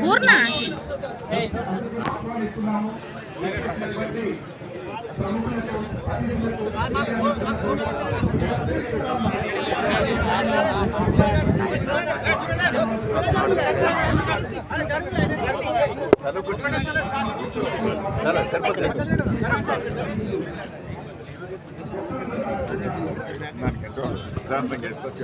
పూర్ణ? దానికంటే సిద్ధాంతం కలెక్టర్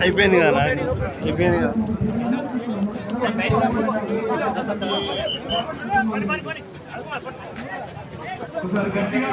అయిపోయింది కదా అయిపోయింది కదా? ఒకసారి గట్టిగా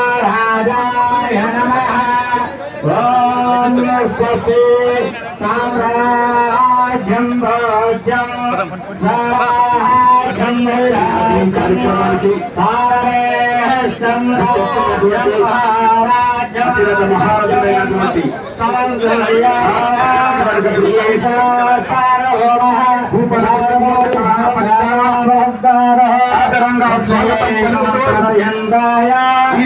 स्वस्ति साम्राज्यं भोज्यं स्वाहाज्यं विराजं भारमेष्टं राज्यं महाराजं समस्तमयेषा सार्वभौमः सर्वोत्तमः परमः स्वागतं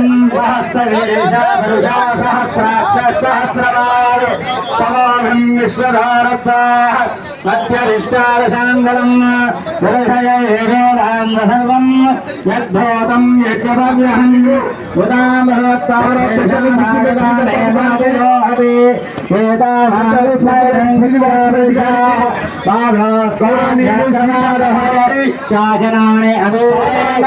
పర్యంతాయ ఈ ఆవిశ్యతస్య కామక్షే విశ్వే దేవా సదాసుదైదే ఓం సహస్రవీష పురుషా సహస్రాక్ష సహస్రవారు సమానం విశ్వధారత్వ అత్యరిష్టాదశాంగరం పురుషయేగోరాంగ సర్వం యద్భూతం యచ్చ భవ్యహం ఉదామహత్తారోహతి శాసనాన్ని అమేన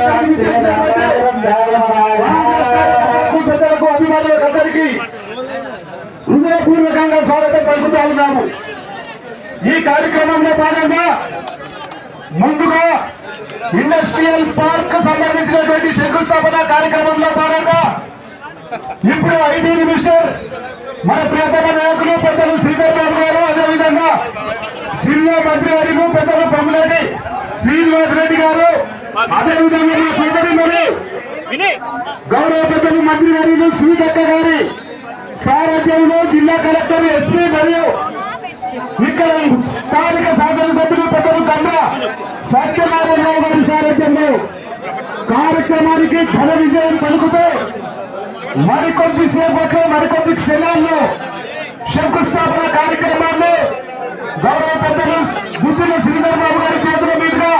పలుకుతా ఉన్నాము ఈ కార్యక్రమంలో భాగంగా ముందుగా ఇండస్ట్రియల్ పార్క్ సంబంధించినటువంటి శంకుస్థాపన కార్యక్రమంలో భాగంగా ఇప్పుడు ఐటీ మినిస్టర్ మన ప్రియతమ నాయకులు పెద్దలు శ్రీధర్ బాబు గారు అదేవిధంగా జిల్లా మంత్రి గారు పెద్దలు పొంగులేటి శ్రీనివాస్ రెడ్డి గారు అదేవిధంగా మా సోదరి గౌరవ పెద్దలు మంత్రి గారు శ్రీకక్క గారి సారథ్యంలో జిల్లా కలెక్టర్ ఎస్పీ మరియు ఇక్కడ స్థానిక శాసనసభ్యులు పెద్దలు కన్నా సత్యనారాయణరావు గారి సారథ్యంలో కార్యక్రమానికి ఘన విజయం పలుకుతూ మరికొద్ది సేపట్లో మరికొద్ది క్షణాల్లో శంకుస్థాపన కార్యక్రమాన్ని గౌరవ పెద్దలు బుద్ధిన శ్రీధర్ బాబు గారి చేతుల మీదుగా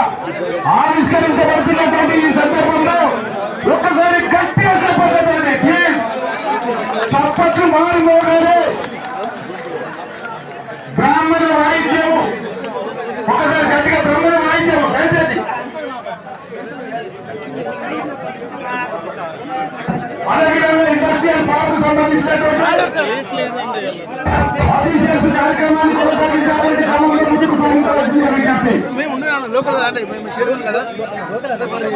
ఆవిష్కరించబడుతున్నటువంటి ఈ సందర్భంలో ఒక్కసారి గట్టిగా ఓట్లు మారి మోగాలి బ్రాహ్మణ వాయిద్యము ఒకసారి గట్టిగా బ్రాహ్మణ వాయిద్యము దయచేసి అదేవిధంగా ఇండస్ట్రియల్ పార్క్ సంబంధించినటువంటి కార్యక్రమాన్ని కొనసాగించాలంటే క్రమంలో ముందుకు సాగించాల్సింది మేము లోకల్ అంటే మేము చేరువులు కదా.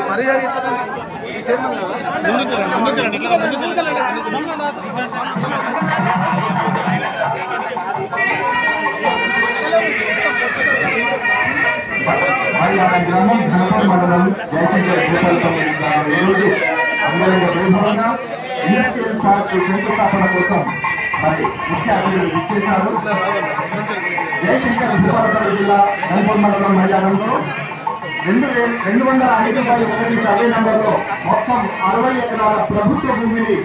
మర్యాద గ్రామం ధనపూర్ మండలం జయశంకర్ భూపాలపల్లి ఈరోజు అంగరంగ వైభవంగా ఇండస్ట్రియల్ పార్క్ శంకుస్థాపన కోసం మరి ముఖ్య అతిథులు విచ్చేశారు జయశంకర్ భూపాలపల్లి జిల్లా ధనపూర్ మండలం మైదానంలో రెండు వేల రెండు వందల ఐదు బై ఒకటి సర్వే నంబర్లో మొత్తం అరవై ఎకరాల ప్రభుత్వ భూమిని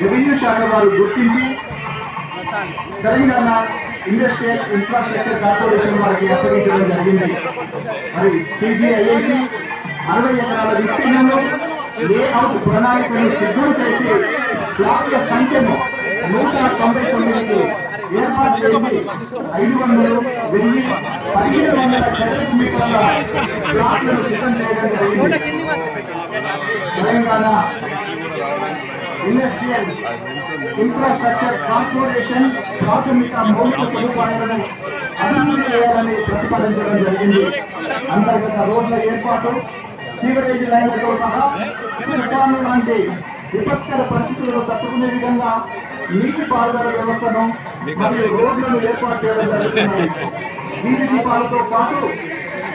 రెవెన్యూ శాఖ వారు గుర్తించి తెలంగాణ ఇండస్ట్రియల్ ఇన్ఫ్రాస్ట్రక్చర్ కార్పొరేషన్ వారికి అప్పగించడం జరిగింది. మరి టీజీఐఏసి అరవై ఎకరాల విస్తీర్ణంలో లేఅవుట్ ప్రణాళికను సిద్ధం చేసి జాతీయ సంఖ్యను నూట తొంభై తొమ్మిదికి ఏర్పాటు చేసి ఐదు వందలు వెయ్యి పదిహేను వందల చదరపు మీటర్ల ప్లాట్లను సిద్ధం చేయడం జరిగింది. తెలంగాణ ఇండస్ట్రియల్ ఇన్ఫ్రాస్ట్రక్చర్ ట్రాన్స్పోర్టేషన్ ప్రాథమిక మౌలిక సదుపాయాలను అభివృద్ధి చేయాలని ప్రతిపాదించడం జరిగింది. అంతర్గత రోడ్ల ఏర్పాటు సీవరేజ్ లైన్లతో సహా తుఫాను లాంటి విపత్కర పరిస్థితులను తట్టుకునే విధంగా నీటి పారుదల వ్యవస్థను మరియు రోడ్లను ఏర్పాటు చేయడం జరుగుతుంది. వీధి దీపాలతో పాటు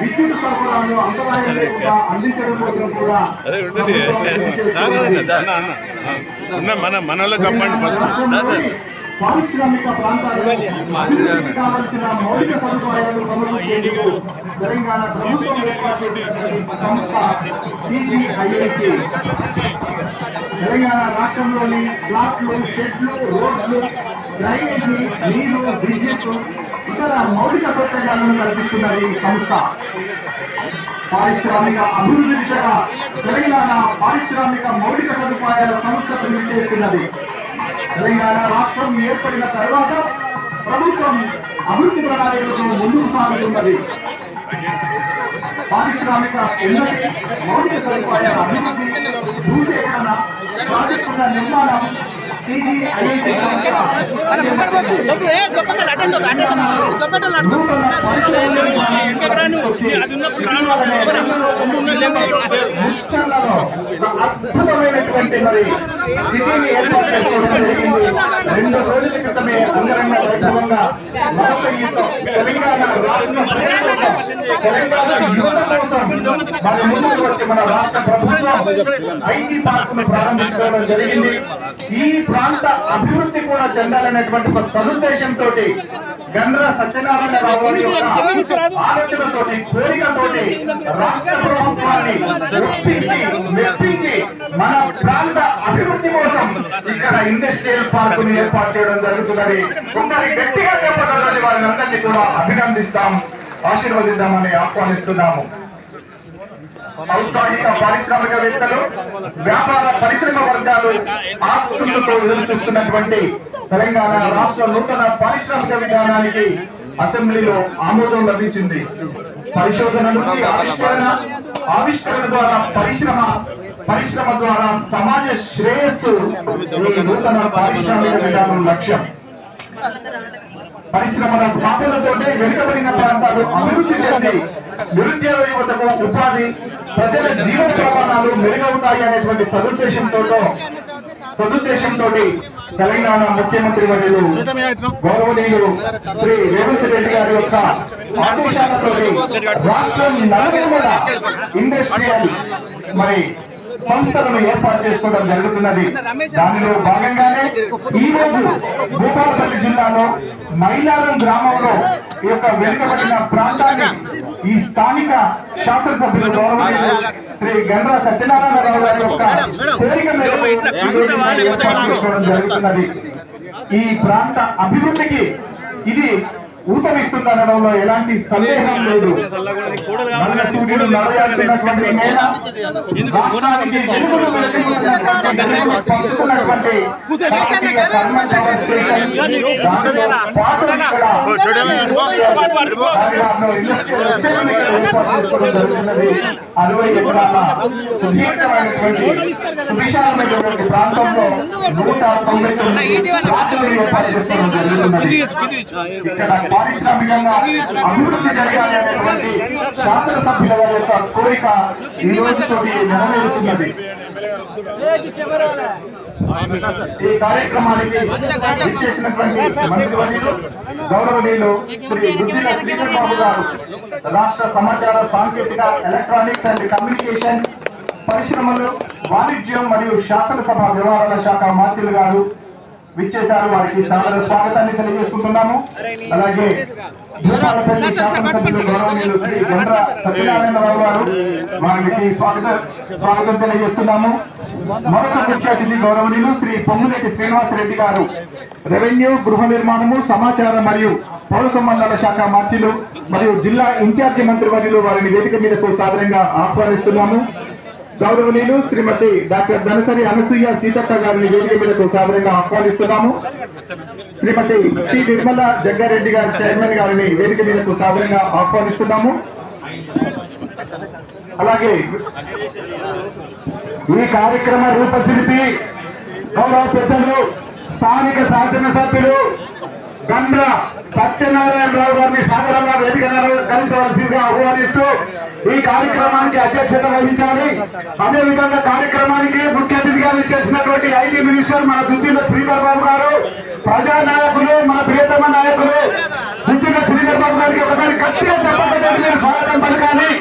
విద్యుత్ సరఫరాను అంతరాయం లేకుండా అందించడం కోసం కూడా పారిశ్రామిక ప్రాంతాల్లో అభివృద్ధికి కావలసిన మౌలిక సదుపాయాలు సమకూర్చేందుకు తెలంగాణ ప్రభుత్వం ఏర్పాటు చేసినటువంటి సంస్థ టీజీఐఏసి తెలంగాణ రాష్ట్రంలోని బ్లాక్లు షెడ్లు రోడ్లు డ్రైనేజీ నీరు విద్యుత్ ఇతర మౌలిక సౌకర్యాలను కల్పిస్తున్నది ఈ సంస్థ. పారిశ్రామిక అభివృద్ధి దిశగా తెలంగాణ పారిశ్రామిక మౌలిక సదుపాయాల సంస్థ కృషి చేస్తున్నది తెలంగాణ రాష్ట్రం ఏర్పడిన తర్వాత ప్రభుత్వం అభివృద్ధి ప్రణాళికలతో ముందుకు సాగుతున్నది. పారిశ్రామిక ఉన్నతి మౌలిక సదుపాయాల అభివృద్ధి భూసేకరణ ప్రాజెక్టుల నిర్మాణం టీజీ ఐఐటి మరి సిటీని ఏర్పాటు చేసుకోవడం జరిగింది. రెండు రోజుల క్రితమే అంగరంగ వైభవంగా మరొక తెలంగాణ రాష్ట్రం తెలంగాణ యువత కోసం మన ముందుకు వచ్చి మన రాష్ట్ర ప్రభుత్వం ఐటీ పార్క్ను ప్రారంభించుకోవడం జరిగింది. ఈ ప్రాంత అభివృద్ధి కూడా చెందాలనేటువంటి ఒక సదుద్దేశంతో గండ్ర సత్యనారాయణరావు గారి యొక్క ఆలోచనతోటి కోరికతోటి రాష్ట్ర ప్రభుత్వాన్ని ఒప్పించి మెప్పించి మన ప్రాంత అభివృద్ధి కోసం ఇక్కడ ఇండస్ట్రియల్ పార్క్ని ఏర్పాటు చేయడం జరుగుతున్నది. ఒకసారి గట్టిగా చెప్పగలరని వారిని అందరినీ కూడా అభినందిస్తాం ఆశీర్వదిద్దామని ఆహ్వానిస్తున్నాము. ఔత్సాహిక పారిశ్రామికవేత్తలు వ్యాపార పరిశ్రమ వర్గాలు ఆస్తులతో ఎదురు చూస్తున్నటువంటి తెలంగాణ రాష్ట్ర నూతన పారిశ్రామిక విధానానికి అసెంబ్లీలో ఆమోదం లభించింది. పరిశోధన నుంచి ఆవిష్కరణ ఆవిష్కరణ ద్వారా పరిశ్రమ పరిశ్రమ ద్వారా సమాజ శ్రేయస్సు ఈ నూతన పారిశ్రామిక విధానం లక్ష్యం. పరిశ్రమల స్థాపనతోటే వెనుకబడిన ప్రాంతాలు అభివృద్ధి చెంది నిరుద్యోగ యువతకు ఉపాధి ప్రజల జీవన ప్రమాణాలు మెరుగవుతాయి అనేటువంటి సదుద్దేశంతో సదుద్దేశంతో తెలంగాణ ముఖ్యమంత్రి వర్యులు గౌరవనీయులు శ్రీ రేవంత్ రెడ్డి గారి యొక్క ఆదేశాలతో రాష్ట్రం నలుమూలల ఇండస్ట్రియల్ మరి సంస్థలను ఏర్పాటు చేసుకోవడం జరుగుతున్నది. దానిలో భాగంగానే ఈ రోజు భూపాలపల్లి జిల్లాలో మైలారం గ్రామంలో ఈ యొక్క వెనుకబడిన ప్రాంతాన్ని ఈ స్థానిక శాసనసభ్యులు గౌరవనీయులు శ్రీ గండ్ర సత్యనారాయణరావు గారి యొక్క కోరిక మేరకు జరుగుతున్నది. ఈ ప్రాంత అభివృద్ధికి ఇది ఊతమిస్తుందనడంలో ఎలాంటి సందేహం లేదు మల్ల సూర్యుడు నడయాడుతున్నటువంటి నేల రాష్ట్రానికి పంచుకున్నటువంటి. అరవై ఎకరాల సుదీర్ఘమైనటువంటి సువిశాలమైనటువంటి ప్రాంతంలో నూట తొంభై తొమ్మిది ప్లాట్లను ఏర్పాటు చేసుకోవడం జరుగుతున్నది ఇక్కడ పారిశ్రామికంగా అభివృద్ధి జరగాలి అనేటువంటి శాసనసభ్యుల వారి యొక్క కోరిక ఈ రోజుతో నెరవేరుతున్నది. ఈ కార్యక్రమానికి ఇచ్చేసినటువంటి మంత్రివర్యులు గౌరవనీయులు శ్రీ గుద్దిల శ్రీధర్ బాబు గారు రాష్ట్ర సమాచార సాంకేతిక ఎలక్ట్రానిక్స్ అండ్ కమ్యూనికేషన్స్ పరిశ్రమలు వాణిజ్యం మరియు శాసనసభ వ్యవహారాల శాఖ మంత్రులు గారు విచ్చేశారు. వారికి సాదర స్వాగతాన్ని తెలియజేసుకుంటున్నాము. అలాగే భూపాలపల్లి శాసనసభ్యులు గౌరవనీయులు శ్రీ గండ్ర సత్యనారాయణరావు గారు వారికి స్వాగత స్వాగతం తెలియజేస్తున్నాము. మరొక ముఖ్య అతిథి గౌరవనీయులు శ్రీ పొమ్ములెట్టి శ్రీనివాస్ రెడ్డి గారు. రెవెన్యూ గృహ నిర్మాణము సమాచార మరియు పౌర సంబంధాల శాఖ మంత్రులు మరియు జిల్లా ఇన్ఛార్జి మంత్రి వర్యులు వారిని వేదిక మీదకు సాదరంగా ఆహ్వానిస్తున్నాము. గౌరవనీయులు శ్రీమతి డాక్టర్ ధనసరి అనసూయ సీతక్క గారిని వేదిక మీదకు సాధారణంగా ఆహ్వానిస్తున్నాము. శ్రీమతి టి నిర్మల జగ్గారెడ్డి గారి చైర్మన్ గారిని వేదిక మీదకు సాధారణంగా ఆహ్వానిస్తున్నాము. అలాగే ఈ కార్యక్రమ రూపశిల్పి గౌరవ పెద్దలు స్థానిక శాసనసభ్యులు గండ్ర సత్యనారాయణరావు గారిని సాధారణంగా వేదిక కలిసవలసిందిగా ఆహ్వానిస్తూ ఈ కార్యక్రమానికి అధ్యక్షత వహించాలి. అదేవిధంగా కార్యక్రమానికి ముఖ్య అతిథిగా విచ్చేసినటువంటి ఐటీ మినిస్టర్ మన దుద్దిన శ్రీధర్ బాబు గారు ప్రజా నాయకులు మన ప్రియతమ నాయకులు. దుద్దిన శ్రీధర్ బాబు గారికి ఒకసారి గట్టిగా చెప్పడానికి మీరు స్వాగతం పలకాలి.